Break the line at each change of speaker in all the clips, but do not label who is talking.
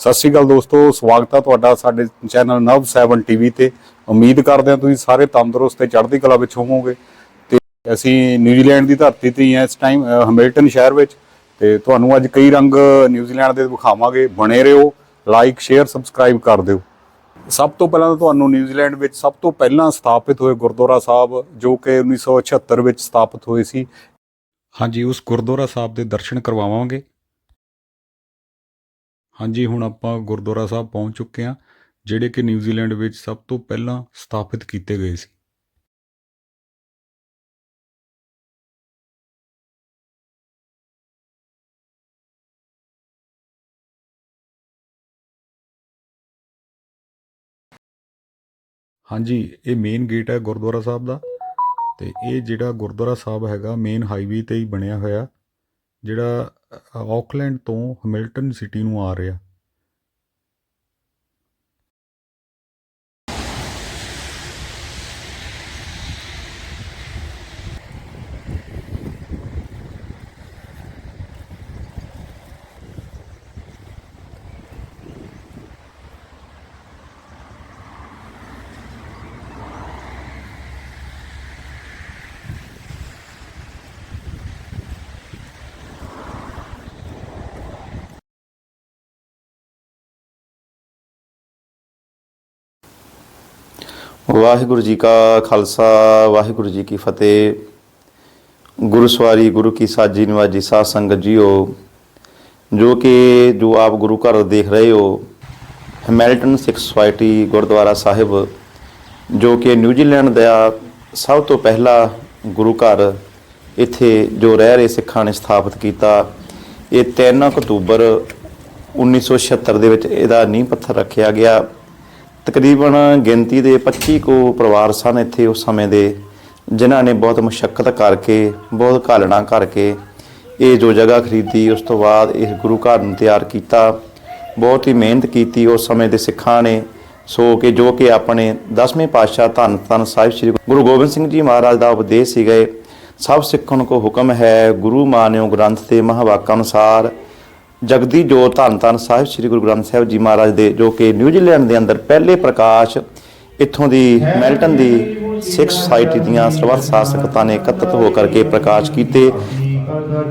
ਸਤਿ ਸ਼੍ਰੀ ਅਕਾਲ ਦੋਸਤੋ, ਸਵਾਗਤ ਹੈ ਤੁਹਾਡਾ ਸਾਡੇ ਚੈਨਲ ਨਵ 7 ਟੀਵੀ ਤੇ। ਉਮੀਦ ਕਰਦੇ ਹਾਂ ਤੁਸੀਂ ਸਾਰੇ ਤੰਦਰੁਸਤ ਤੇ ਚੜ੍ਹਦੀ ਕਲਾ ਵਿੱਚ ਹੋਵੋਗੇ। ਤੇ ਅਸੀਂ ਨਿਊਜ਼ੀਲੈਂਡ ਦੀ ਧਰਤੀ ਤੇ ਹੀ ਹਾਂ ਇਸ ਟਾਈਮ ਹੈਮਿਲਟਨ ਸ਼ਹਿਰ ਵਿੱਚ। ਤੇ ਤੁਹਾਨੂੰ ਅੱਜ ਕਈ ਰੰਗ ਨਿਊਜ਼ੀਲੈਂਡ ਦੇ ਵਿਖਾਵਾਂਗੇ ਬਣੇ ਰਹੋ, ਲਾਈਕ, ਸ਼ੇਅਰ, ਸਬਸਕ੍ਰਾਈਬ ਕਰ ਦਿਓ। ਸਭ ਤੋਂ ਪਹਿਲਾਂ ਤਾਂ ਤੁਹਾਨੂੰ ਨਿਊਜ਼ੀਲੈਂਡ ਵਿੱਚ ਸਭ ਤੋਂ ਪਹਿਲਾਂ ਸਥਾਪਿਤ ਹੋਏ ਗੁਰਦੁਆਰਾ ਸਾਹਿਬ, ਜੋ ਕਿ 1976 ਵਿੱਚ ਸਥਾਪਿਤ ਹੋਏ ਸੀ। ਹਾਂਜੀ, ਉਸ ਗੁਰਦੁਆਰਾ ਸਾਹਿਬ ਦੇ ਦਰਸ਼ਨ ਕਰਵਾਵਾਂਗੇ। ਹਾਂਜੀ, ਹੁਣ ਆਪਾਂ ਗੁਰਦੁਆਰਾ ਸਾਹਿਬ ਪਹੁੰਚ ਚੁੱਕੇ ਹਾਂ, ਜਿਹੜੇ ਕਿ ਨਿਊਜ਼ੀਲੈਂਡ ਵਿੱਚ ਸਭ ਤੋਂ ਪਹਿਲਾਂ ਸਥਾਪਿਤ ਕੀਤੇ ਗਏ ਸੀ। ਹਾਂਜੀ, ਇਹ ਮੇਨ ਗੇਟ ਹੈ ਗੁਰਦੁਆਰਾ ਸਾਹਿਬ ਦਾ ਤੇ ਇਹ ਜਿਹੜਾ ਗੁਰਦੁਆਰਾ ਸਾਹਿਬ ਹੈਗਾ ਮੇਨ ਹਾਈਵੇ ਤੇ ਹੀ ਬਣਿਆ ਹੋਇਆ, ਜਿਹੜਾ ਆਕਲੈਂਡ ਤੋਂ ਹਮਿਲਟਨ ਸਿਟੀ ਨੂੰ ਆ ਰਿਹਾ।
ਵਾਹਿਗੁਰੂ ਜੀ ਕਾ ਖਾਲਸਾ, ਵਾਹਿਗੁਰੂ ਜੀ ਕੀ ਫਤਿਹ। ਗੁਰੂ ਸਵਾਰੀ ਗੁਰੂ ਕੀ ਸਾਜੀ ਨਿਵਾਜੀ ਸਾਧ ਸੰਗਤ ਜੀਓ, ਜੋ ਕਿ, ਜੋ ਆਪ ਗੁਰੂ ਘਰ ਦੇਖ ਰਹੇ ਹੋ ਹੈਮਿਲਟਨ ਸਿੱਖ ਸੁਸਾਇਟੀ ਗੁਰਦੁਆਰਾ ਸਾਹਿਬ, ਜੋ ਕਿ ਨਿਊਜ਼ੀਲੈਂਡ ਦਾ ਸਭ ਤੋਂ ਪਹਿਲਾ ਗੁਰੂ ਘਰ ਇੱਥੇ ਜੋ ਰਹਿ ਰਹੇ ਸਿੱਖਾਂ ਨੇ ਸਥਾਪਿਤ ਕੀਤਾ, ਇਹ 3 ਅਕਤੂਬਰ 1976 ਦੇ ਵਿੱਚ ਇਹਦਾ ਨੀਂਹ ਪੱਥਰ ਰੱਖਿਆ ਗਿਆ। ਤਕਰੀਬਨ ਗਿਣਤੀ ਦੇ 25 ਕੋ ਪਰਿਵਾਰ ਸਨ ਇੱਥੇ ਉਸ ਸਮੇਂ ਦੇ, ਜਿਨ੍ਹਾਂ ਨੇ ਬਹੁਤ ਮੁਸ਼ਕਲ ਕਰਕੇ, ਬਹੁਤ ਘਾਲਣਾ ਕਰਕੇ ਇਹ ਜੋ ਜਗ੍ਹਾ ਖਰੀਦੀ, ਉਸ ਤੋਂ ਬਾਅਦ ਇਸ ਗੁਰੂ ਘਰ ਨੂੰ ਤਿਆਰ ਕੀਤਾ। ਬਹੁਤ ਹੀ ਮਿਹਨਤ ਕੀਤੀ ਉਸ ਸਮੇਂ ਦੇ ਸਿੱਖਾਂ ਨੇ, ਸੋ ਕਿ ਜੋ ਕਿ ਆਪਣੇ 10ਵੇਂ ਪਾਤਸ਼ਾਹ ਧੰਨ ਧੰਨ ਸਾਹਿਬ ਸ੍ਰੀ ਗੁਰੂ ਗੋਬਿੰਦ ਸਿੰਘ ਜੀ ਮਹਾਰਾਜ ਦਾ ਉਪਦੇਸ਼ ਸੀਗੇ। ਸਭ ਸਿੱਖਣ ਕੋ ਹੁਕਮ ਹੈ, ਗੁਰੂ ਮਾਨਿਓ ਗ੍ਰੰਥ ਤੇ ਮਹਾਵਾਕਾਂ ਅਨੁਸਾਰ ਜਗਦੀ ਜੋਤ ਧੰਨ ਧੰਨ ਸਾਹਿਬ ਸ੍ਰੀ ਗੁਰੂ ਗ੍ਰੰਥ ਸਾਹਿਬ ਜੀ ਮਹਾਰਾਜ ਦੇ, ਜੋ ਕਿ ਨਿਊਜ਼ੀਲੈਂਡ ਦੇ ਅੰਦਰ ਪਹਿਲੇ ਪ੍ਰਕਾਸ਼ ਇੱਥੋਂ ਦੀ ਮੈਲਟਨ ਦੀ ਸਿੱਖ ਸੁਸਾਇਟੀ ਦੀਆਂ ਸਰਬੱਤ ਸਾਧ ਨੇ ਇਕੱਤਰਿਤ ਹੋ ਕਰਕੇ ਪ੍ਰਕਾਸ਼ ਕੀਤੇ।
ਕਰਦਾ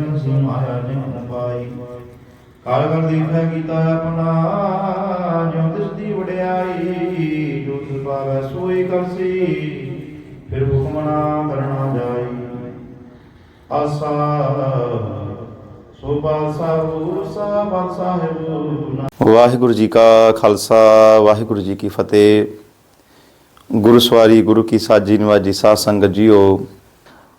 ਜਿਨ ਕੀਤਾ ਆਪਣਾ ਜੋ ਤਿਸ ਦੀ ਵਡਿਆਈ ਜੋ ਤਿਸ ਪਾਵੈ ਸੋਈ ਕਰਸੀ ਫਿਰ ਹੁਕਮ ਨਾ ਕਰਨਾ ਜਾਈ ਆਸਾ ਸੋ ਪਾਲ ਸਾਹਿਬ ਸਾਹਿਬ ਸਾਹਿਬ
ਵਾਹਿਗੁਰੂ ਜੀ ਕਾ ਖਾਲਸਾ, ਵਾਹਿਗੁਰੂ ਜੀ ਕੀ ਫਤਿਹ। ਗੁਰੂ ਸਵਾਰੀ ਗੁਰੂ ਕੀ ਸਾਜੀ ਨਿਵਾਜੀ ਸਾਧ ਸੰਗਤ ਜੀਓ।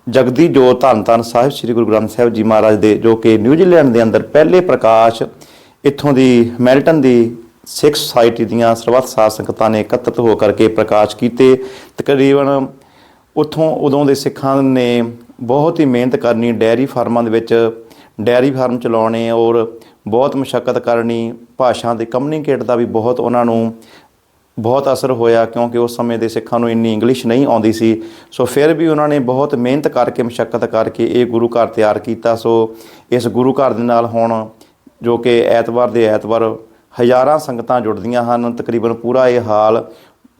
ਜਗਦੀ ਜੋਤ ਧੰਨ ਧੰਨ ਸਾਹਿਬ ਸ੍ਰੀ ਗੁਰੂ ਗ੍ਰੰਥ ਸਾਹਿਬ ਜੀ ਮਹਾਰਾਜ ਦੇ, ਜੋ ਕਿ ਨਿਊਜ਼ੀਲੈਂਡ ਦੇ ਅੰਦਰ ਪਹਿਲੇ ਪ੍ਰਕਾਸ਼ ਇੱਥੋਂ ਦੀ ਮੈਲਟਨ ਦੀ ਸਿੱਖ ਸੁਸਾਇਟੀ ਦੀਆਂ ਸਰਬੱਤ ਸਾਧ ਸੰਗਤਾਂ ਨੇ ਇਕੱਤਰਿਤ ਹੋ ਕਰਕੇ ਪ੍ਰਕਾਸ਼ ਕੀਤੇ। ਤਕਰੀਬਨ ਉੱਥੋਂ ਉਦੋਂ ਦੇ ਸਿੱਖਾਂ ਨੇ ਬਹੁਤ ਹੀ ਮਿਹਨਤ ਕਰਨੀ ਡੈਰੀ ਫਾਰਮਾਂ ਦੇ ਵਿੱਚ ਡੈਰੀ ਫਾਰਮ ਚਲਾਉਣੇ ਔਰ ਬਹੁਤ ਮੁਸ਼ਕਲ ਕਰਨੀ, ਭਾਸ਼ਾ ਦੇ ਕਮਿਊਨੀਕੇਟ ਦਾ ਵੀ ਬਹੁਤ ਉਹਨਾਂ ਨੂੰ ਬਹੁਤ ਅਸਰ ਹੋਇਆ ਕਿਉਂਕਿ ਉਸ ਸਮੇਂ ਦੇ ਸਿੱਖਾਂ ਨੂੰ ਇੰਨੀ ਇੰਗਲਿਸ਼ ਨਹੀਂ ਆਉਂਦੀ ਸੀ। ਸੋ ਫਿਰ ਵੀ ਉਹਨਾਂ ਨੇ ਬਹੁਤ ਮਿਹਨਤ ਕਰਕੇ ਮੁਸ਼ਕਲ ਕਰਕੇ ਇਹ ਗੁਰੂ ਘਰ ਤਿਆਰ ਕੀਤਾ। ਸੋ ਇਸ ਗੁਰੂ ਘਰ ਦੇ ਨਾਲ ਹੁਣ ਜੋ ਕਿ ਐਤਵਾਰ ਦੇ ਐਤਵਾਰ ਹਜ਼ਾਰਾਂ ਸੰਗਤਾਂ ਜੁੜਦੀਆਂ ਹਨ। ਤਕਰੀਬਨ ਪੂਰਾ ਇਹ ਹਾਲ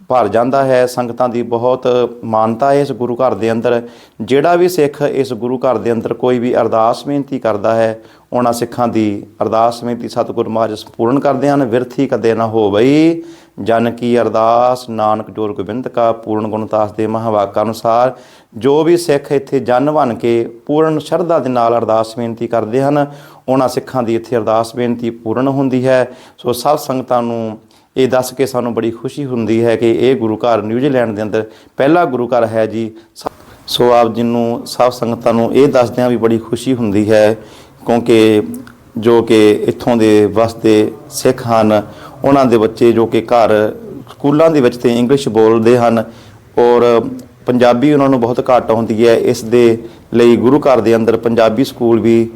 ਭਰ ਜਾਂਦਾ ਹੈ। ਸੰਗਤਾਂ ਦੀ ਬਹੁਤ ਮਾਨਤਾ ਹੈ ਇਸ ਗੁਰੂ ਘਰ ਦੇ ਅੰਦਰ। ਜਿਹੜਾ ਵੀ ਸਿੱਖ ਇਸ ਗੁਰੂ ਘਰ ਦੇ ਅੰਦਰ ਕੋਈ ਵੀ ਅਰਦਾਸ ਬੇਨਤੀ ਕਰਦਾ ਹੈ, ਉਹਨਾਂ ਸਿੱਖਾਂ ਦੀ ਅਰਦਾਸ ਬੇਨਤੀ ਸਤਿਗੁਰ ਮਹਾਰਾਜ ਪੂਰਨ ਕਰਦੇ ਹਨ। ਵਿਰਥੀ ਕਦੇ ਨਾ ਹੋਵਈ। ਜਨ ਕੀ ਅਰਦਾਸ, ਨਾਨਕ ਜੋਰ ਗੋਬਿੰਦ ਕਾ, ਪੂਰਨ ਗੁਣਤਾਸ ਦੇ ਮਹਾਵਾਕਾਂ ਅਨੁਸਾਰ ਜੋ ਵੀ ਸਿੱਖ ਇੱਥੇ ਜਨ ਬਣ ਕੇ ਪੂਰਨ ਸ਼ਰਧਾ ਦੇ ਨਾਲ ਅਰਦਾਸ ਬੇਨਤੀ ਕਰਦੇ ਹਨ, ਉਹਨਾਂ ਸਿੱਖਾਂ ਦੀ ਇੱਥੇ ਅਰਦਾਸ ਬੇਨਤੀ ਪੂਰਨ ਹੁੰਦੀ ਹੈ। ਸੋ ਸਭ ਸੰਗਤਾਂ ਨੂੰ ਇਹ ਦੱਸ ਕੇ ਸਾਨੂੰ ਬੜੀ ਖੁਸ਼ੀ ਹੁੰਦੀ ਹੈ ਕਿ ਇਹ ਗੁਰੂ ਘਰ ਨਿਊਜ਼ੀਲੈਂਡ ਦੇ ਅੰਦਰ ਪਹਿਲਾ ਗੁਰੂ ਘਰ ਹੈ ਜੀ। ਸ- ਸੋ ਆਪ ਜੀ ਨੂੰ, ਸਭ ਸੰਗਤਾਂ ਨੂੰ ਇਹ ਦੱਸਦਿਆਂ ਵੀ ਬੜੀ ਖੁਸ਼ੀ ਹੁੰਦੀ ਹੈ, ਕਿਉਂਕਿ ਜੋ ਕਿ ਇੱਥੋਂ ਦੇ ਵਸਦੇ ਸਿੱਖ ਹਨ, ਉਹਨਾਂ ਦੇ ਬੱਚੇ ਜੋ ਕਿ ਘਰ ਸਕੂਲਾਂ ਦੇ ਵਿੱਚ ਤੇ ਇੰਗਲਿਸ਼ ਬੋਲਦੇ ਹਨ, ਔਰ ਪੰਜਾਬੀ ਉਹਨਾਂ ਨੂੰ ਬਹੁਤ ਘੱਟ ਆਉਂਦੀ ਹੈ। ਇਸ ਦੇ ਲਈ ਗੁਰੂ ਘਰ ਦੇ ਅੰਦਰ ਪੰਜਾਬੀ ਸਕੂਲ ਵੀ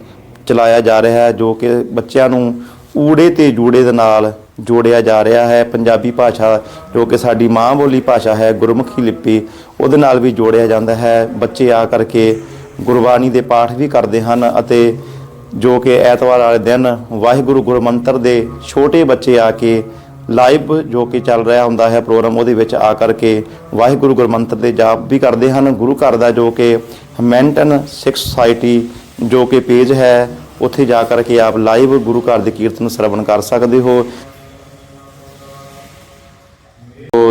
ਚਲਾਇਆ ਜਾ ਰਿਹਾ ਹੈ, ਜੋ ਕਿ ਬੱਚਿਆਂ ਨੂੰ ਊੜੇ ਤੇ ਜੂੜੇ ਦੇ ਨਾਲ ਜੋੜਿਆ ਜਾ ਰਿਹਾ ਹੈ। ਪੰਜਾਬੀ ਭਾਸ਼ਾ ਜੋ ਕਿ ਸਾਡੀ ਮਾਂ ਬੋਲੀ ਭਾਸ਼ਾ ਹੈ, ਗੁਰਮੁਖੀ ਲਿਪੀ, ਉਹਦੇ ਨਾਲ ਵੀ ਜੋੜਿਆ ਜਾਂਦਾ ਹੈ। ਬੱਚੇ ਆ ਕਰਕੇ ਗੁਰਬਾਣੀ ਦੇ ਪਾਠ ਵੀ ਕਰਦੇ ਹਨ ਅਤੇ ਜੋ ਕਿ ਐਤਵਾਰ ਵਾਲੇ ਦਿਨ ਵਾਹਿਗੁਰੂ ਗੁਰਮੰਤਰ ਦੇ ਛੋਟੇ ਬੱਚੇ ਆ ਕੇ ਲਾਈਵ ਜੋ ਕਿ ਚੱਲ ਰਿਹਾ ਹੁੰਦਾ ਹੈ ਪ੍ਰੋਗਰਾਮ, ਉਹਦੇ ਵਿੱਚ ਆ ਕਰਕੇ ਵਾਹਿਗੁਰੂ ਗੁਰਮੰਤਰ ਦੇ ਜਾਪ ਵੀ ਕਰਦੇ ਹਨ। ਗੁਰੂ ਘਰ ਦਾ ਜੋ ਕਿ ਹਮੈਂਟਨ ਸਿੱਖ ਸੁਸਾਇਟੀ ਜੋ ਕਿ ਪੇਜ ਹੈ, ਉੱਥੇ ਜਾ ਕਰਕੇ ਆਪ ਲਾਈਵ ਗੁਰੂ ਘਰ ਦੇ ਕੀਰਤਨ ਸਰਵਣ ਕਰ ਸਕਦੇ ਹੋ।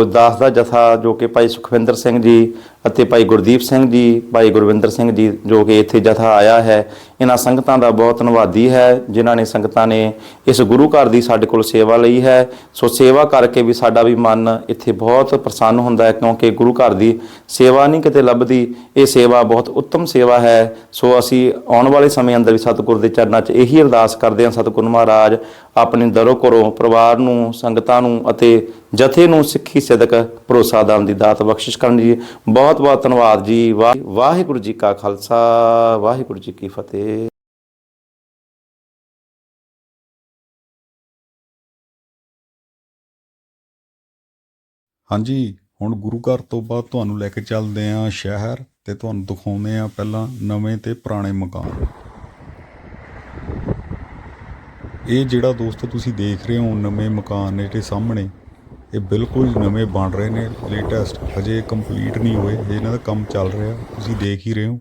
ਉਹ ਦਾ ਜਥਾ ਜੋ ਕਿ ਭਾਈ ਸੁਖਵਿੰਦਰ ਸਿੰਘ ਜੀ ਅਤੇ ਭਾਈ ਗੁਰਦੀਪ ਸਿੰਘ ਜੀ, ਭਾਈ ਗੁਰਵਿੰਦਰ ਸਿੰਘ ਜੀ ਜੋ ਕਿ ਇੱਥੇ ਜਥਾ ਆਇਆ ਹੈ, ਇਹਨਾਂ ਸੰਗਤਾਂ ਦਾ ਬਹੁਤ ਧੰਨਵਾਦੀ ਹੈ, ਜਿਨ੍ਹਾਂ ਨੇ ਸੰਗਤਾਂ ਨੇ ਇਸ ਗੁਰੂ ਘਰ ਦੀ ਸਾਡੇ ਕੋਲ ਸੇਵਾ ਲਈ ਹੈ। ਸੋ ਸੇਵਾ ਕਰਕੇ ਵੀ ਸਾਡਾ ਵੀ ਮਨ ਇੱਥੇ ਬਹੁਤ ਪ੍ਰਸੰਨ ਹੁੰਦਾ ਹੈ, ਕਿਉਂਕਿ ਗੁਰੂ ਘਰ ਦੀ ਸੇਵਾ ਨਹੀਂ ਕਿਤੇ ਲੱਭਦੀ। ਇਹ ਸੇਵਾ ਬਹੁਤ ਉੱਤਮ ਸੇਵਾ ਹੈ। ਸੋ ਅਸੀਂ ਆਉਣ ਵਾਲੇ ਸਮੇਂ ਅੰਦਰ ਵੀ ਸਤਿਗੁਰ ਦੇ ਚਰਨਾਂ 'ਚ ਇਹੀ ਅਰਦਾਸ ਕਰਦੇ ਹਾਂ, ਸਤਿਗੁਰ ਮਹਾਰਾਜ, ਆਪਣੇ ਦਰੋ ਕਰੋ ਪਰਿਵਾਰ ਨੂੰ, ਸੰਗਤਾਂ ਨੂੰ ਅਤੇ ਜਥੇ ਨੂੰ ਸਿੱਖੀ ਸਿਦਕ ਭਰੋਸਾ ਦਾਨ ਦੀ ਦਾਤ ਬਖਸ਼ਿਸ਼ ਕਰਨ ਦੀ ਬਹੁਤ ਬਹੁਤ ਬਹੁਤ ਧੰਨਵਾਦ ਜੀ। ਵਾਹਿਗੁਰੂ ਜੀ ਕਾ ਖਾਲਸਾ, ਵਾਹਿਗੁਰੂ ਜੀ ਕੀ ਫਤਿਹ।
ਹਾਂਜੀ, ਹੁਣ ਗੁਰੂ ਘਰ ਤੋਂ ਬਾਅਦ ਤੁਹਾਨੂੰ ਲੈ ਕੇ ਚੱਲਦੇ ਆਂ ਸ਼ਹਿਰ ਤੇ ਤੁਹਾਨੂੰ ਦਿਖਾਉਂਦੇ ਆਂ ਪਹਿਲਾਂ ਨਵੇਂ ਤੇ ਪੁਰਾਣੇ ਮਕਾਨ। ਇਹ ਜਿਹੜਾ ਦੋਸਤੋ ਤੁਸੀਂ ਦੇਖ ਰਹੇ ਹੋ ਨਵੇਂ ਮਕਾਨ ਨੇ ਜਿਹੜੇ ਸਾਹਮਣੇ ਇਹ ਬਿਲਕੁਲ ਨਵੇਂ ਬਣ ਰਹੇ ਨੇ ਲੇਟੈਸਟ ਹਜੇ ਕੰਪਲੀਟ ਨਹੀਂ ਹੋਏ, ਹਜੇ ਇਹਨਾਂ ਦਾ ਕੰਮ ਚੱਲ ਰਿਹਾ, ਤੁਸੀਂ ਦੇਖ ਹੀ ਰਹੇ ਹੋ।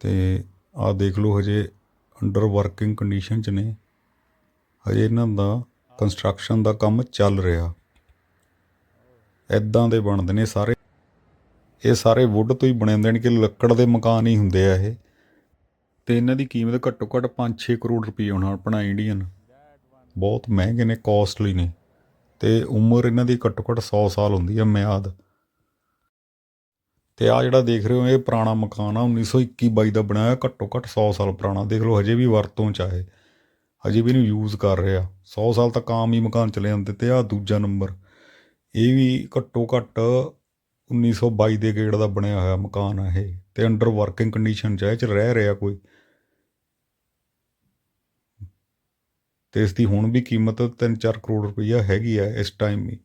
ਤੇ ਆਹ ਦੇਖ ਲਓ ਹਜੇ ਅੰਡਰ ਵਰਕਿੰਗ ਕੰਡੀਸ਼ਨ 'ਚ ਨੇ, ਹਜੇ ਇਹਨਾਂ ਦਾ ਕੰਸਟਰਕਸ਼ਨ ਦਾ ਕੰਮ ਚੱਲ ਰਿਹਾ। ਇਦਾਂ ਦੇ ਬਣਦੇ ਨੇ ਸਾਰੇ। ਇਹ ਸਾਰੇ ਵੁੱਡ ਤੋਂ ਹੀ ਬਣੇ ਹੁੰਦੇ ਨੇ, ਕਿ ਲੱਕੜ ਦੇ ਮਕਾਨ ਹੀ ਹੁੰਦੇ ਆ ਇਹ। ਤੇ ਇਹਨਾਂ ਦੀ ਕੀਮਤ ਘੱਟੋ ਘੱਟ 5-6 ਕਰੋੜ ਰੁਪਏ ਹੋਣਾ ਆਪਣਾ ਇੰਡੀਅਨ ਬਹੁਤ ਮਹਿੰਗੇ ਨੇ ਕਾਸਟਲੀ ਨੇ। ਤੇ ਉਮਰ ਇਹਨਾਂ ਦੀ ਘੱਟੋ ਘੱਟ 100 ਸਾਲ ਹੁੰਦੀ ਹੈ ਮਿਆਦ। ਤੇ ਆ ਜਿਹੜਾ ਦੇਖ ਰਹੇ ਹੋ, ਇਹ ਪੁਰਾਣਾ ਮਕਾਨ ਆ 1921 ਦਾ ਬਣਾਇਆ ਘੱਟੋ ਘੱਟ 100 ਸਾਲ ਪੁਰਾਣਾ। ਦੇਖ ਲਓ, ਹਜੇ ਵੀ ਵਰਤੋਂ ਚ ਆਏ ਹਜੇ ਵੀ ਇਹਨੂੰ ਯੂਜ਼ ਕਰ ਰਿਹਾ 100 ਸਾਲ ਤੱਕ ਆਮ ਹੀ ਮਕਾਨ ਚਲੇ ਜਾਂਦੇ ਤੇ ਆ ਦੂਜਾ ਨੰਬਰ ਇਹ ਵੀ ਘੱਟੋ ਘੱਟ 1922 ਦੇ ਗੇੜ ਦਾ ਬਣਿਆ ਹੋਇਆ ਮਕਾਨ ਆ ਇਹ। ਤੇ ਅੰਡਰ ਵਰਕਿੰਗ ਕੰਡੀਸ਼ਨ ਚ ਹੈ ਇਹ ਚ ਰਹਿ ਰਿਹਾ ਕੋਈ। ਤੇ ਇਸ ਦੀ ਹੁਣ ਵੀ ਕੀਮਤ 3-4 ਕਰੋੜ ਰੁਪਈਆ ਹੈਗੀ ਆ ਇਸ ਟਾਈਮ ਵੀ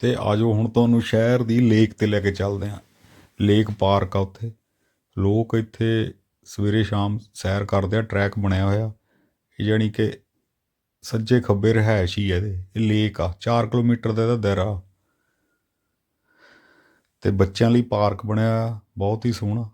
ਤੇ ਆਜੋ ਹੁਣ ਤੁਹਾਨੂੰ ਸ਼ਹਿਰ ਦੀ ਲੇਕ ਤੇ ਲੈ ਕੇ ਚੱਲਦੇ ਹਾਂ ਲੇਕ ਪਾਰਕ ਆ ਉੱਥੇ। ਲੋਕ ਇੱਥੇ ਸਵੇਰੇ ਸ਼ਾਮ ਸੈਰ ਕਰਦੇ ਆ ਟਰੈਕ ਬਣਿਆ ਹੋਇਆ। ਇਹ ਜਾਣੀ ਕਿ ਸੱਜੇ ਖੱਬੇ ਰਿਹਾਇਸ਼ ਹੀ ਹੈ ਇਹਦੇ। ਇਹ ਲੇਕ ਆ 4 ਕਿਲੋਮੀਟਰ ਦਾ ਇਹਦਾ ਦਾਇਰਾ ਤੇ ਬੱਚਿਆਂ ਲਈ ਪਾਰਕ ਬਣਿਆ ਹੋਇਆ, ਬਹੁਤ ਹੀ ਸੋਹਣਾ।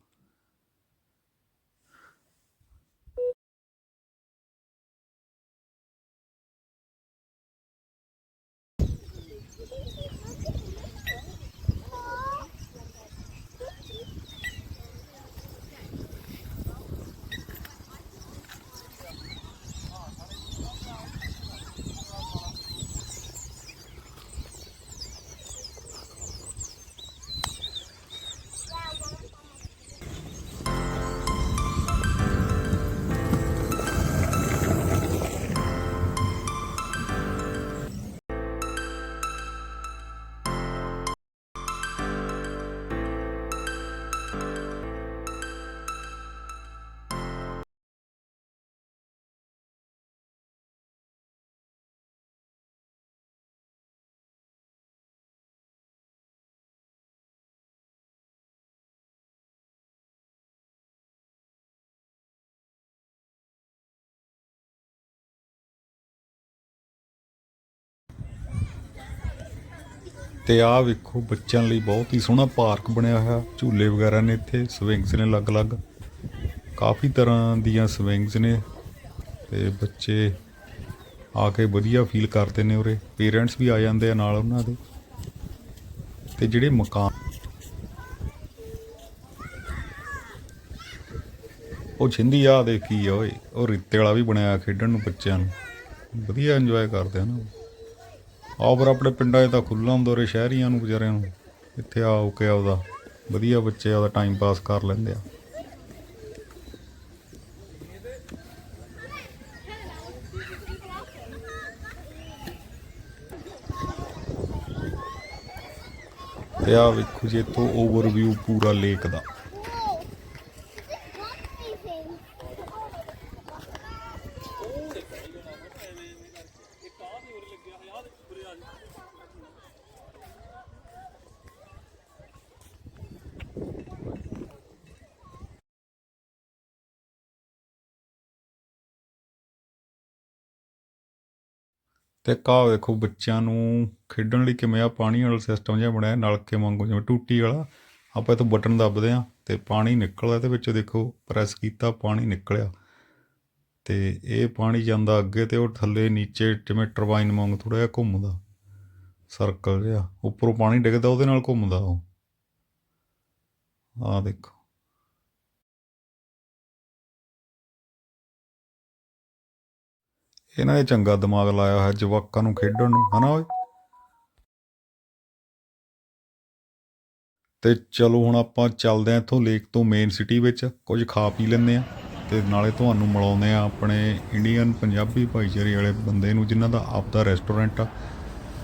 ਤੇ ਆਹ ਵੇਖੋ, ਬੱਚਿਆਂ ਲਈ ਬਹੁਤ ਹੀ ਸੋਹਣਾ ਪਾਰਕ ਬਣਿਆ ਹੋਇਆ। ਝੂਲੇ ਵਗੈਰਾ ਨੇ ਇੱਥੇ, ਸਵਿੰਗਸ ਨੇ ਅਲੱਗ-ਅਲੱਗ। ਕਾਫੀ ਤਰ੍ਹਾਂ ਦੀਆਂ ਸਵਿੰਗਸ ਨੇ ਤੇ ਬੱਚੇ ਆ ਕੇ ਵਧੀਆ ਫੀਲ ਕਰਦੇ ਨੇ ਉਰੇ। ਪੇਰੈਂਟਸ ਵੀ ਆ ਜਾਂਦੇ ਆ ਨਾਲ ਉਹਨਾਂ ਦੇ। ਤੇ ਜਿਹੜੇ ਮਕਾਨ ਉਹ ਛਿੰਦੀ ਆ ਦੇ ਕੀ ਆ ਓਏ, ਉਹ ਰਿੱਤੇ ਵਾਲਾ ਵੀ ਬਣਿਆ ਖੇਡਣ ਨੂੰ ਬੱਚਿਆਂ ਨੂੰ। ਵਧੀਆ ਇੰਜੋਏ ਕਰਦੇ ਆ ਨਾ ਆਹ ਪਰ ਆਪਣੇ ਪਿੰਡਾਂ 'ਚ ਤਾਂ ਖੁੱਲ੍ਹਾ ਹੁੰਦਾ ਉਰੇ, ਸ਼ਹਿਰੀਆਂ ਨੂੰ ਵਿਚਾਰਿਆਂ ਨੂੰ। ਇੱਥੇ ਆਓ ਕੇ ਆਪਦਾ ਵਧੀਆ ਬੱਚੇ ਆਪਦਾ ਟਾਈਮ ਪਾਸ ਕਰ ਲੈਂਦੇ ਆ। ਤੇ ਆ ਵੇਖੋ ਜੀ, ਇੱਥੋਂ ਓਵਰਵਿਊ ਪੂਰਾ ਲੇਕ ਦਾ। ਤੇ ਕਾਹ ਦੇਖੋ ਬੱਚਿਆਂ ਨੂੰ ਖੇਡਣ ਲਈ ਕਿਵੇਂ ਆ, ਪਾਣੀ ਵਾਲਾ ਸਿਸਟਮ ਜਿਹਾ ਬਣਿਆ, ਨਲਕੇ ਵਾਂਗੂ ਜਿਵੇਂ ਟੂਟੀ ਵਾਲਾ। ਆਪਾਂ ਇੱਥੋਂ ਬਟਨ ਦੱਬਦੇ ਆ ਤੇ ਪਾਣੀ ਨਿਕਲਦਾ, ਇਹਦੇ ਵਿੱਚ ਦੇਖੋ ਪ੍ਰੈਸ ਕੀਤਾ, ਪਾਣੀ ਨਿਕਲਿਆ। ਤੇ ਇਹ ਪਾਣੀ ਜਾਂਦਾ ਅੱਗੇ ਤੇ ਉਹ ਥੱਲੇ ਨੀਚੇ ਜਿਵੇਂ ਟਰਬਾਈਨ ਵਾਂਗ ਥੋੜਾ ਜਿਹਾ ਘੁੰਮਦਾ ਸਰਕਲ ਜਿਹਾ। ਉੱਪਰੋਂ ਪਾਣੀ ਡਿੱਗਦਾ, ਉਹਦੇ ਨਾਲ ਘੁੰਮਦਾ ਉਹ। ਆਹ ਦੇਖੋ। ਇਹਨਾਂ ਨੇ ਚੰਗਾ ਦਿਮਾਗ ਲਾਇਆ ਹੋਇਆ ਜਵਾਕਾਂ ਨੂੰ ਖੇਡਣ ਨੂੰ ਹਨਾ ਓਏ? ਤੇ ਚਲੋ ਹੁਣ ਆਪਾਂ ਚੱਲਦੇ ਆਂ ਇੱਥੋਂ ਲੇਕ ਤੋਂ ਮੇਨ ਸਿਟੀ ਵਿੱਚ ਕੁਝ ਖਾ ਪੀ ਲੈਂਦੇ ਆ ਤੇ ਨਾਲੇ ਤੁਹਾਨੂੰ ਮਿਲਾਉਂਦੇ ਆ ਆਪਣੇ ਇੰਡੀਅਨ ਪੰਜਾਬੀ ਭਾਈਚਾਰੇ ਵਾਲੇ ਬੰਦੇ ਨੂੰ ਜਿਨ੍ਹਾਂ ਦਾ ਆਪਦਾ ਰੈਸਟੋਰੈਂਟ ਆ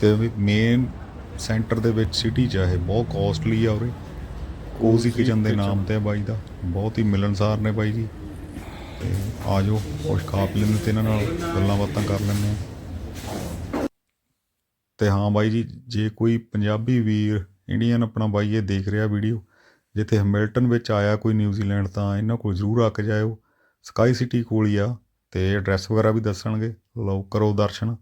ਤੇ ਮੇਨ ਸੈਂਟਰ ਦੇ ਵਿੱਚ ਸਿਟੀ 'ਚ ਇਹ ਬਹੁਤ ਕਾਸਟਲੀ ਆ ਉਰੇ। ਕੋਜ਼ੀ ਕਿਚਨ ਦੇ ਨਾਮ ਤੇ ਆ ਬਾਈ ਦਾ ਬਹੁਤ ਹੀ ਮਿਲਣਸਾਰ ਨੇ ਬਾਈ ਜੀ। ਤੇ ਆ ਜਾਓ ਕੁਛ ਖਾ ਪੀ ਲੈਂਦੇ ਤੇ ਇਹਨਾਂ ਨਾਲ ਗੱਲਾਂ ਬਾਤਾਂ ਕਰ ਲੈਂਦੇ ਆ ਤੇ ਹਾਂ ਬਾਈ ਜੀ, ਜੇ ਕੋਈ ਪੰਜਾਬੀ ਵੀਰ ਇੰਡੀਅਨ ਆਪਣਾ ਬਾਈ ਇਹ ਦੇਖ ਰਿਹਾ ਵੀਡੀਓ, ਜਿੱਥੇ ਹੈਮਿਲਟਨ ਵਿੱਚ ਆਇਆ ਕੋਈ ਨਿਊਜ਼ੀਲੈਂਡ ਤਾਂ ਇਹਨਾਂ ਕੋਲ ਜ਼ਰੂਰ ਆ ਕੇ ਜਾਇਓ। ਸਕਾਈ ਸਿਟੀ ਕੋਲ ਹੀ ਆ, ਤੇ ਐਡਰੈਸ ਵਗੈਰਾ ਵੀ ਦੱਸਣਗੇ। ਲਓ, ਕਰੋ ਦਰਸ਼ਨ।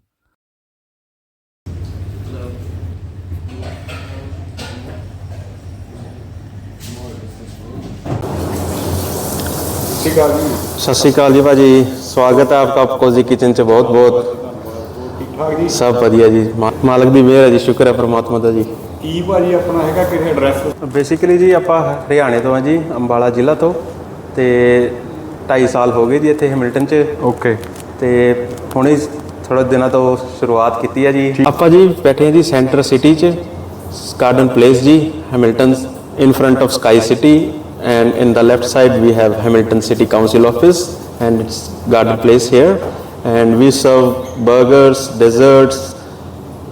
ਅਕਾਲ ਜੀ।
ਸਤਿ ਸ਼੍ਰੀ ਅਕਾਲ ਜੀ ਭਾਜੀ। ਸਵਾਗਤ ਹੈ ਆਪਕਾ ਕੋਜ਼ੀ ਕਿਚਨ ਚ? ਬਹੁਤ ਬਹੁਤ।
ਠੀਕ ਠਾਕ ਜੀ।
ਸਭ ਵਧੀਆ ਜੀ। ਮਾਲਕ ਦੀ ਮਿਹਰ ਹੈ ਜੀ। ਸ਼ੁਕਰ ਹੈ ਪਰਮਾਤਮਾ ਦਾ ਜੀ।
ਕੀ ਭਾਜੀ ਆਪਣਾ ਹੈਗਾ? ਕਿਹੜੇ ਐਡਰੈਸ
ਬੇਸਿਕਲੀ ਜੀ ਆਪਾਂ ਹਰਿਆਣੇ ਤੋਂ ਆ ਜੀ ਅੰਬਾਲਾ ਜ਼ਿਲ੍ਹਾ ਤੋਂ। ਤੇ 2.5 ਸਾਲ ਹੋ ਗਏ ਜੀ ਇੱਥੇ ਹੈਮਿਲਟਨ ਚ।
ਓਕੇ
ਤੇ ਹੁਣੇ ਥੋੜਾ ਦਿਨਾਂ ਤੋਂ ਸ਼ੁਰੂਆਤ ਕੀਤੀ ਹੈ ਜੀ। ਆਪਾਂ ਜੀ ਬੈਠੇ ਹਾਂ ਜੀ ਸੈਂਟਰ ਸਿਟੀ ਚ ਗਾਰਡਨ ਪਲੇਸ ਜੀ Hamilton in front of Sky City and in the left side we have hamilton city council office and it's garden place here. And we serve burgers desserts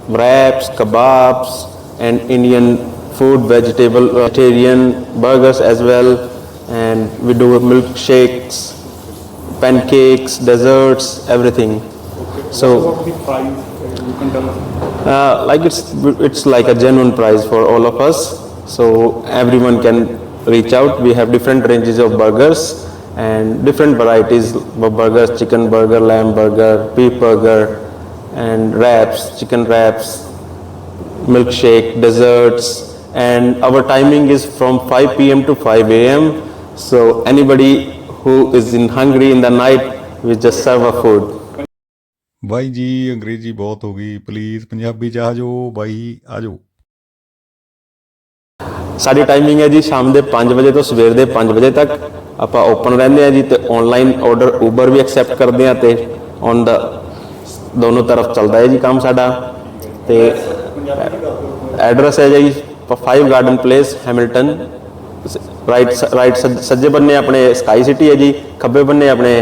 wraps kebabs and indian food vegetable vegetarian burgers as well. And we do milkshakes pancakes desserts everything. So uh, like it's it's like a genuine price for all of us. So everyone can reach out we have different ranges of burgers and different varieties of burgers chicken burger lamb burger beef burger and wraps chicken wraps milkshake desserts and our timing is from 5 p.m. to 5 a.m. so anybody who is in hungry in the night we just serve a food
ਬਾਈ ਜੀ ਅੰਗਰੇਜ਼ੀ ਬਹੁਤ ਹੋ ਗਈ please Punjabi ਚ ਆ ਜਾਓ ਬਾਈ ਆ ਜਾਓ
ਸਾਡੀ ਟਾਈਮਿੰਗ ਹੈ ਜੀ ਸ਼ਾਮ ਦੇ 5 ਵਜੇ ਤੋਂ ਸਵੇਰ ਦੇ 5 ਵਜੇ ਤੱਕ। ਆਪਾਂ ਓਪਨ ਰਹਿੰਦੇ ਆ ਜੀ ਤੇ ਆਨਲਾਈਨ ਆਰਡਰ ਉਬਰ ਵੀ ਐਕਸੈਪਟ ਕਰਦੇ ਆ ਤੇ ਔਨ ਦਾ ਦੋਨੋਂ ਤਰਫ ਚੱਲਦਾ ਹੈ ਜੀ ਕੰਮ ਸਾਡਾ। ਤੇ ਐਡਰੈਸ ਹੈ ਜੀ 5 garden place Hamilton right right ਸੱਜੇ ਬੰਨੇ ਆਪਣੇ ਸਕਾਈ ਸਿਟੀ ਹੈ ਜੀ, ਖੱਬੇ ਬੰਨੇ ਆਪਣੇ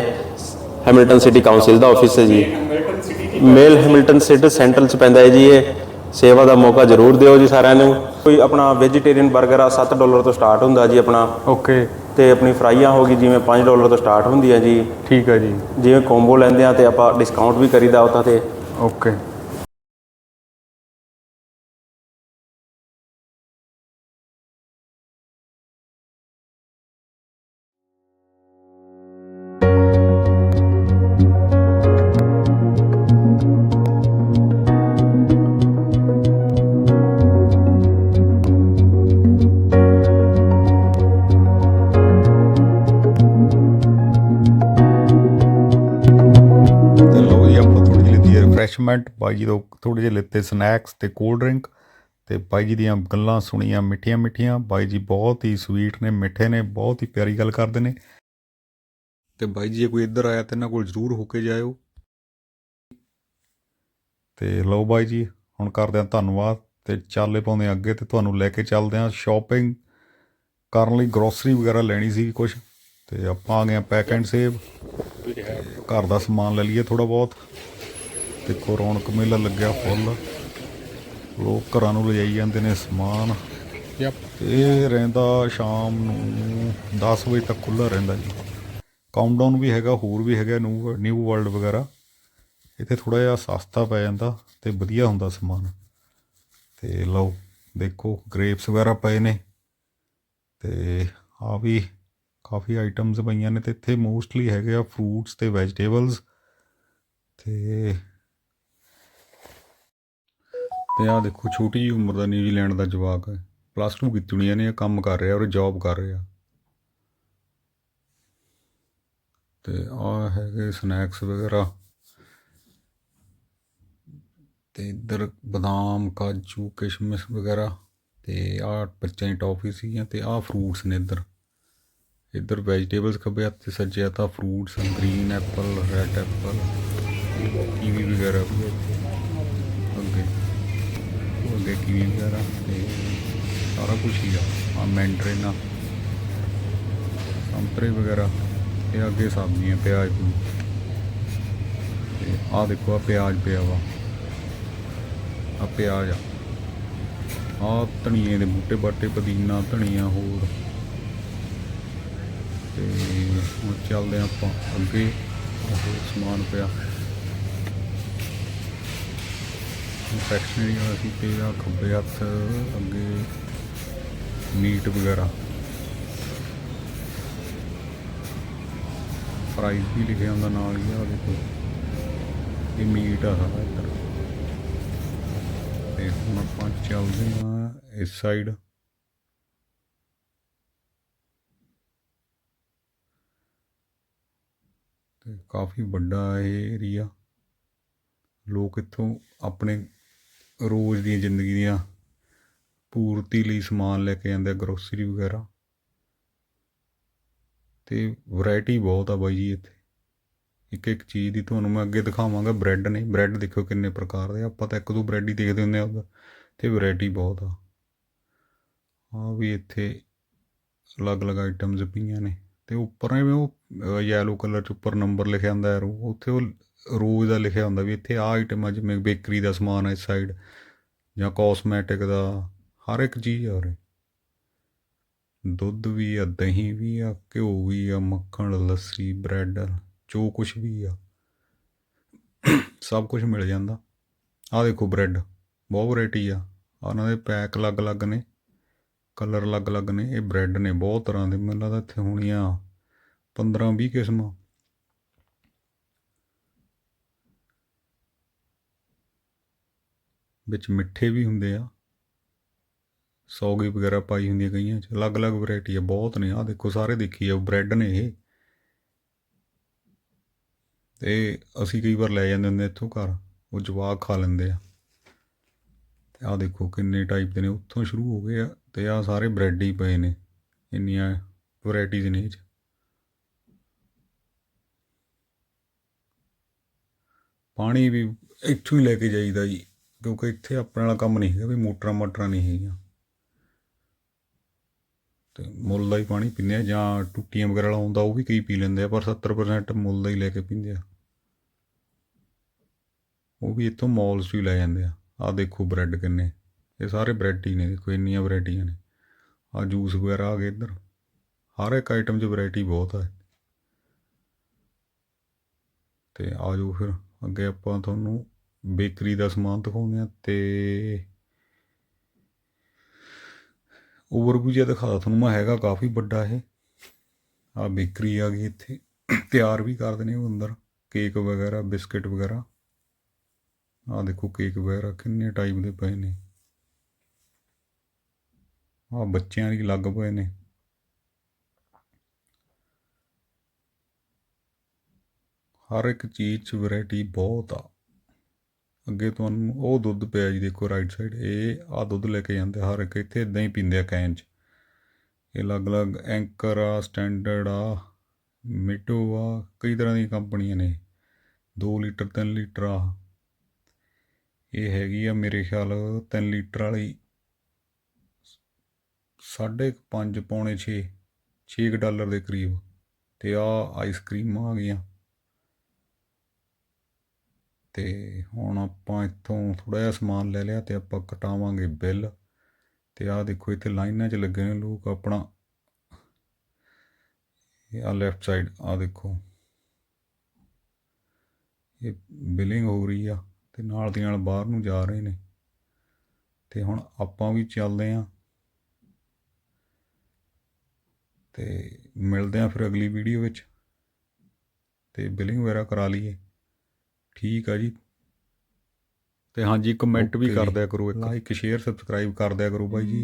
ਹੈਮਿਲਟਨ ਸਿਟੀ ਕਾਉਂਸਲ ਦਾ ਆਫਿਸ ਹੈ ਜੀ। ਮੇਲ ਹੈਮਿਲਟਨ ਸਿਟੀ ਸੈਂਟਰਲ ਚ ਪੈਂਦਾ ਹੈ ਜੀ ਇਹ। ਸੇਵਾ ਦਾ ਮੌਕਾ ਜ਼ਰੂਰ ਦਿਓ ਜੀ ਸਾਰਿਆਂ ਨੂੰ। ਕੋਈ ਆਪਣਾ ਵੈਜੀਟੇਰੀਅਨ 버ਗਰ ਆ 7 ਡਾਲਰ ਤੋਂ ਸਟਾਰਟ ਹੁੰਦਾ ਜੀ ਆਪਣਾ।
ਓਕੇ
ਤੇ ਆਪਣੀ ਫਰਾਈਆਂ ਹੋ ਗਈ ਜਿਵੇਂ 5 ਡਾਲਰ ਤੋਂ ਸਟਾਰਟ ਹੁੰਦੀ ਹੈ ਜੀ।
ਠੀਕ ਹੈ ਜੀ।
ਜਿਵੇਂ ਕੋਂਬੋ ਲੈਂਦੇ ਆ ਤੇ ਆਪਾਂ ਡਿਸਕਾਊਂਟ ਵੀ ਕਰੀਦਾ ਉਤਾਂ ਤੇ।
ਓਕੇ
ਬਾਈ ਜੀ ਤੋਂ ਥੋੜੇ ਜਿਹੇ ਲਿੱਤੇ ਸਨੈਕਸ ਤੇ ਕੋਲਡ ਡਰਿੰਕ ਤੇ ਬਾਈ ਜੀ ਦੀਆਂ ਗੱਲਾਂ ਸੁਣੀਆਂ ਮਿੱਠੀਆਂ ਮਿੱਠੀਆਂ। ਬਾਈ ਜੀ ਬਹੁਤ ਹੀ ਸਵੀਟ ਨੇ ਮਿੱਠੇ ਨੇ ਬਹੁਤ ਹੀ ਪਿਆਰੀ ਗੱਲ ਕਰਦੇ ਨੇ। ਤੇ ਬਾਈ ਜੀ ਜੇ ਕੋਈ ਇੱਧਰ ਆਇਆ ਤੇ ਇਹਨਾਂ ਕੋਲ ਜ਼ਰੂਰ ਹੋ ਕੇ ਜਾਇਓ। ਤੇ ਲਓ ਬਾਈ ਜੀ ਹੁਣ ਕਰਦੇ ਹਾਂ ਧੰਨਵਾਦ ਤੇ ਚਾਲੇ ਪਾਉਂਦੇ ਹਾਂ ਅੱਗੇ ਤੇ ਤੁਹਾਨੂੰ ਲੈ ਕੇ ਚੱਲਦੇ ਹਾਂ ਸ਼ਾਪਿੰਗ ਕਰਨ ਲਈ ਗਰੋਸਰੀ ਵਗੈਰਾ ਲੈਣੀ ਸੀ ਕੁਝ ਤੇ ਆਪਾਂ ਆ ਗਏ ਆ ਪੈਕ ਐਂਡ ਸੇਵ ਘਰ ਦਾ ਸਮਾਨ ਲੈ ਲਈਏ ਥੋੜਾ ਬਹੁਤ। ਦੇਖੋ ਰੌਣਕ ਮੇਲਾ ਲੱਗਿਆ ਫੁੱਲ। ਲੋਕ ਘਰਾਂ ਨੂੰ ਲਿਜਾਈ ਜਾਂਦੇ ਨੇ ਸਮਾਨ। ਇਹ ਰਹਿੰਦਾ ਸ਼ਾਮ ਨੂੰ 10 ਵਜੇ ਤੱਕ ਖੁੱਲ੍ਹਾ ਰਹਿੰਦਾ ਜੀ। ਕਾਊਂਟਡਾਊਨ ਵੀ ਹੈਗਾ ਹੋਰ ਵੀ ਹੈਗਾ ਨਿਊ ਨਿਊ ਵਰਲਡ ਵਗੈਰਾ। ਇੱਥੇ ਥੋੜਾ ਜਿਹਾ ਸਸਤਾ ਪੈ ਜਾਂਦਾ ਤੇ ਵਧੀਆ ਹੁੰਦਾ ਸਮਾਨ। ਤੇ ਲਓ ਦੇਖੋ ਗ੍ਰੇਪਸ ਵਗੈਰਾ ਪਏ ਨੇ। ਤੇ ਆ ਵੀ ਕਾਫੀ ਆਈਟਮਸ ਪਈਆਂ ਨੇ ਤੇ ਇੱਥੇ ਮੋਸਟਲੀ ਹੈਗੇ ਆ ਫਰੂਟਸ ਤੇ ਵੈਜੀਟੇਬਲਸ ਤੇ ਤੇ ਆਹ ਦੇਖੋ, ਛੋਟੀ ਜਿਹੀ ਉਮਰ ਦਾ ਨਿਊਜ਼ੀਲੈਂਡ ਦਾ ਜਵਾਕ ਹੈ। ਪਲੱਸ 2 ਕੀਤੀ ਹੋਣੀ ਇਹਨੇ ਕੰਮ ਕਰ ਰਿਹਾ ਔਰ ਜੌਬ ਕਰ ਰਿਹਾ। ਤੇ ਆਹ ਹੈਗੇ ਸਨੈਕਸ ਵਗੈਰਾ। ਤੇ ਇੱਧਰ ਬਦਾਮ, ਕਾਜੂ, ਕਿਸ਼ਮਿਸ਼ ਵਗੈਰਾ। ਤੇ ਆਹ ਬੱਚਿਆਂ ਦੀ ਟੌਫੀ ਸੀਗੀਆਂ ਤੇ ਆਹ ਫਰੂਟਸ ਨੇ ਇੱਧਰ। ਇੱਧਰ ਵੈਜੀਟੇਬਲਸ ਖੱਬੇ ਹੱਥ ਤੇ ਸੱਜੇ ਹੱਥ fruits green apple red apple kiwi ਵਗੈਰਾ। ਵੀ ਅੱਗੇ ਕੀਵੀ ਵਗੈਰਾ ਤੇ ਸਾਰਾ ਕੁਝ ਹੀ ਆ ਆ। ਮੈਂਡਰਿਨ ਸੰਤਰੇ ਵਗੈਰਾ, ਇਹ ਅੱਗੇ ਸਬਜ਼ੀਆਂ ਪਿਆਜ਼ ਪੂ ਤੇ ਆਹ ਦੇਖੋ ਆ ਪਿਆਜ਼ ਪਿਆ ਵਾ। ਆ ਪਿਆਜ਼ ਆ। ਆ ਧਨੀਏ ਦੇ ਬੂਟੇ, ਬਾਟੇ, ਪੁਦੀਨਾ, ਧਨੀਆ ਹੋਰ। ਤੇ ਹੁਣ ਚੱਲਦੇ ਹਾਂ ਆਪਾਂ ਅੱਗੇ। ਹੋਰ ਸਮਾਨ ਪਿਆ। ਸੈਕਸ਼ਨਰੀ ਵਾਲਾ ਸੀ ਤੇ ਆ ਖੱਬੇ ਹੱਥ ਅੱਗੇ ਮੀਟ ਵਗੈਰਾ। ਪ੍ਰਾਈਸ ਵੀ ਲਿਖਿਆ ਹੁੰਦਾ ਨਾਲ ਹੀ ਆ ਦੇਖੋ ਇਹ ਮੀਟ ਆ ਸਾਰਾ ਇੱਧਰ। ਤੇ ਹੁਣ ਆਪਾਂ ਚੱਲਦੇ ਹਾਂ ਇਸ ਸਾਈਡ ਤੇ ਕਾਫੀ ਵੱਡਾ ਇਹ ਏਰੀਆ ਲੋਕ ਇੱਥੋਂ ਆਪਣੇ ਰੋਜ਼ ਦੀਆਂ ਜ਼ਿੰਦਗੀ ਦੀਆਂ ਪੂਰਤੀ ਲਈ ਸਮਾਨ ਲੈ ਕੇ ਜਾਂਦੇ ਆ ਗਰੋਸਰੀ ਵਗੈਰਾ। ਤੇ ਵੈਰਾਈਟੀ ਬਹੁਤ ਆ ਬਾਈ ਜੀ ਇੱਥੇ। ਇੱਕ ਇੱਕ ਚੀਜ਼ ਦੀ ਤੁਹਾਨੂੰ ਮੈਂ ਅੱਗੇ ਦਿਖਾਵਾਂਗਾ ਬ੍ਰੈਡ ਨੇ। ਬ੍ਰੈਡ ਦੇਖੋ ਕਿੰਨੇ ਪ੍ਰਕਾਰ ਦੇ ਆਪਾਂ ਤਾਂ ਇੱਕ ਦੋ ਬ੍ਰੈਡ ਹੀ ਦੇਖਦੇ ਹੁੰਦੇ ਆ ਉਹਦਾ ਤੇ ਵੈਰਾਈਟੀ ਬਹੁਤ ਆ। ਆ ਵੀ ਇੱਥੇ ਅਲੱਗ-ਅਲੱਗ ਆਈਟਮਸ ਪਈਆਂ ਨੇ। ਤੇ ਉੱਪਰ ਐਵੇਂ ਉਹ ਯੈਲੋ ਕਲਰ ਚ ਉੱਪਰ ਨੰਬਰ ਲਿਖਿਆ ਹੁੰਦਾ ਹੈ ਉੱਥੇ ਉਹ ਰੋਜ਼ ਦਾ ਲਿਖਿਆ ਹੁੰਦਾ ਵੀ ਇੱਥੇ ਆਹ ਆਈਟਮ ਆ, ਜਿਵੇਂ ਬੇਕਰੀ ਦਾ ਸਮਾਨ ਹੈ ਇਸ ਸਾਈਡ ਜਾਂ ਕਾਸਮੈਟਿਕ ਦਾ, ਹਰ ਇੱਕ ਚੀਜ਼ ਆ ਉਰੇ। ਦੁੱਧ ਵੀ ਆ, ਦਹੀਂ ਵੀ ਆ, ਘਿਓ ਵੀ ਆ, ਮੱਖਣ, ਲੱਸੀ, ਬ੍ਰੈਡ, ਜੋ ਕੁਝ ਵੀ ਆ। ਸਭ ਕੁਝ ਮਿਲ ਜਾਂਦਾ। ਆਹ ਦੇਖੋ ਬ੍ਰੈਡ, ਬਹੁਤ ਵੈਰਾਈਟੀ ਆ। ਉਹਨਾਂ ਦੇ ਪੈਕ ਅਲੱਗ-ਅਲੱਗ ਨੇ, ਕਲਰ ਅਲੱਗ-ਅਲੱਗ ਨੇ, ਇਹ ਬ੍ਰੈਡ ਨੇ ਬਹੁਤ ਤਰ੍ਹਾਂ ਦੇ। ਮੈਨੂੰ ਲੱਗਦਾ ਇੱਥੇ ਹੋਣੀਆਂ 15-20 ਕਿਸਮਾਂ। ਵਿੱਚ ਮਿੱਠੇ ਵੀ ਹੁੰਦੇ ਆ। ਸੌਗੀ ਵਗੈਰਾ ਪਾਈ ਹੁੰਦੀ ਹੈ ਕਈਆਂ 'ਚ। ਅਲੱਗ-ਅਲੱਗ ਵੈਰਾਈਟੀ ਆ, ਬਹੁਤ ਨੇ। ਆ ਦੇਖੋ, ਸਾਰੇ ਦੇਖੀ ਆ, ਬ੍ਰੈਡ ਨੇ ਇਹ। ਤੇ ਅਸੀਂ ਕਈ ਵਾਰ ਲੈ ਜਾਂਦੇ ਹੁੰਦੇ ਇੱਥੋਂ ਘਰ। ਉਹ ਜਵਾਕ ਖਾ ਲੈਂਦੇ ਆ। ਤੇ ਆ ਦੇਖੋ ਕਿੰਨੇ ਟਾਈਪ ਦੇ ਨੇ। ਉੱਥੋਂ ਸ਼ੁਰੂ ਹੋ ਗਏ ਆ ਤੇ ਆ ਸਾਰੇ ਬ੍ਰੈਡ ਹੀ ਪਏ ਨੇ। ਇੰਨੀਆਂ ਵੈਰਾਈਟੀਜ਼ ਨੇ ਇਹ 'ਚ। ਪਾਣੀ ਵੀ ਇੱਥੋਂ ਹੀ ਲੈ ਕੇ ਜਾਈਦਾ ਜੀ। ਕਿਉਂਕਿ ਇੱਥੇ ਆਪਣੇ ਵਾਲਾ ਕੰਮ ਨਹੀਂ ਹੈਗਾ ਵੀ ਮੋਟਰਾਂ ਮਾਟਰਾਂ ਨਹੀਂ ਹੈਗੀਆਂ। ਤੇ ਮੁੱਲ ਦਾ ਹੀ ਪਾਣੀ ਪੀਂਦੇ ਆ ਜਾਂ ਟੁੱਟੀਆਂ ਵਗੈਰਾ ਵਾਲਾ ਹੁੰਦਾ ਉਹ ਵੀ ਕਈ ਪੀ ਲੈਂਦੇ ਆ, ਪਰ 70% ਮੁੱਲ ਦਾ ਹੀ ਲੈ ਕੇ ਪੀਂਦੇ ਆ। ਉਹ ਵੀ ਇੱਥੋਂ ਮੌਲਸ 'ਚ ਹੀ ਲੈ ਜਾਂਦੇ ਆ। ਆਹ ਦੇਖੋ ਬ੍ਰੈਡ ਕਿੰਨੇ। ਇਹ ਸਾਰੇ ਬ੍ਰੈਡ ਹੀ ਨੇ, ਦੇਖੋ ਇੰਨੀਆਂ ਵੈਰਾਈਟੀਆਂ ਨੇ। ਆ ਜੂਸ ਵਗੈਰਾ ਆ ਗਏ ਇੱਧਰ। ਹਰ ਇੱਕ ਆਈਟਮ 'ਚ ਵੈਰਾਈਟੀ ਬਹੁਤ ਆ। ਤੇ ਆ ਜਾਓ ਫਿਰ, ਅੱਗੇ ਆਪਾਂ ਤੁਹਾਨੂੰ ਬੇਕਰੀ ਦਾ ਸਮਾਨ ਦਿਖਾਉਂਦੇ ਆ ਤੇ ਓਵਰਵਿਊ ਜਿਹਾ ਦਿਖਾ ਤੁਹਾਨੂੰ, ਮੈਂ ਹੈਗਾ ਕਾਫੀ ਵੱਡਾ ਇਹ। ਆ ਬੇਕਰੀ ਆ ਗਈ ਇੱਥੇ। ਤਿਆਰ ਵੀ ਕਰਦੇ ਨੇ ਉਹ ਅੰਦਰ, ਕੇਕ ਵਗੈਰਾ, ਬਿਸਕਟ ਵਗੈਰਾ। ਆ ਦੇਖੋ ਕੇਕ ਵਗੈਰਾ ਕਿੰਨੇ ਟਾਈਪ ਦੇ ਪਏ ਨੇ। ਆ ਬੱਚਿਆਂ ਦੀ ਲੱਗ ਪਏ ਨੇ। ਹਰ ਇੱਕ ਚੀਜ਼ 'ਚ ਵੈਰਾਈਟੀ ਬਹੁਤ ਆ। ਅੱਗੇ ਤੁਹਾਨੂੰ ਉਹ ਦੁੱਧ ਪਿਆ ਜੀ ਦੇਖੋ ਰਾਈਟ ਸਾਈਡ ਇਹ ਆ ਦੁੱਧ ਲੈ ਕੇ ਜਾਂਦੇ ਹਰ ਇੱਕ, ਇੱਥੇ ਇਦਾਂ ਹੀ ਪੀਂਦੇ ਆ ਕੈਨ 'ਚ। ਇਹ ਅਲੱਗ-ਅਲੱਗ ਐਂਕਰ ਆ ਸਟੈਂਡਰਡ ਆ, ਮਿਟੋ ਆ, ਕਈ ਤਰ੍ਹਾਂ ਦੀਆਂ ਕੰਪਨੀਆਂ ਨੇ। 2 ਲੀਟਰ 3 ਲੀਟਰ ਆ। ਇਹ ਹੈਗੀ ਆ ਮੇਰੇ ਖਿਆਲ 3 ਲੀਟਰ ਵਾਲੀ। ਸਾਢੇ ਕੁ ਪੰਜ, ਪੌਣੇ 6 6 ਡਾਲਰ ਦੇ ਕਰੀਬ। ਤੇ ਆ ਆਈਸਕ੍ਰੀਮਾਂ ਆ ਗਈਆਂ। ਅਤੇ ਹੁਣ ਆਪਾਂ ਇੱਥੋਂ ਥੋੜ੍ਹਾ ਜਿਹਾ ਸਮਾਨ ਲੈ ਲਿਆ ਅਤੇ ਆਪਾਂ ਕਟਾਵਾਂਗੇ ਬਿੱਲ। ਅਤੇ ਆਹ ਦੇਖੋ, ਇੱਥੇ ਲਾਈਨਾਂ 'ਚ ਲੱਗੇ ਨੇ ਲੋਕ ਆਪਣਾ। ਇਹ ਆ ਲੈਫਟ ਸਾਈਡ ਆ ਦੇਖੋ। ਇਹ ਬਿਲਿੰਗ ਹੋ ਰਹੀ ਆ ਤੇ ਨਾਲ ਦੀ ਨਾਲ ਬਾਹਰ ਨੂੰ ਜਾ ਰਹੇ ਨੇ। ਤੇ ਹੁਣ ਆਪਾਂ ਵੀ ਚੱਲਦੇ ਆਂ। ਤੇ ਮਿਲਦੇ ਆਂ ਫਿਰ ਅਗਲੀ ਵੀਡੀਓ ਵਿੱਚ। ਤੇ ਬਿਲਿੰਗ ਵਗੈਰਾ ਕਰਾ ਲਈਏ। ਠੀਕ ਆ ਜੀ। ਤੇ ਹਾਂਜੀ ਕਮੈਂਟ ਵੀ ਕਰ। ਦਿਆ ਕਰੋ ਇੱਕ ਇੱਕ ਸ਼ੇਅਰ ਸਬਸਕ੍ਰਾਈਬ ਕਰ ਦਿਆ ਕਰੋ ਬਾਈ ਜੀ।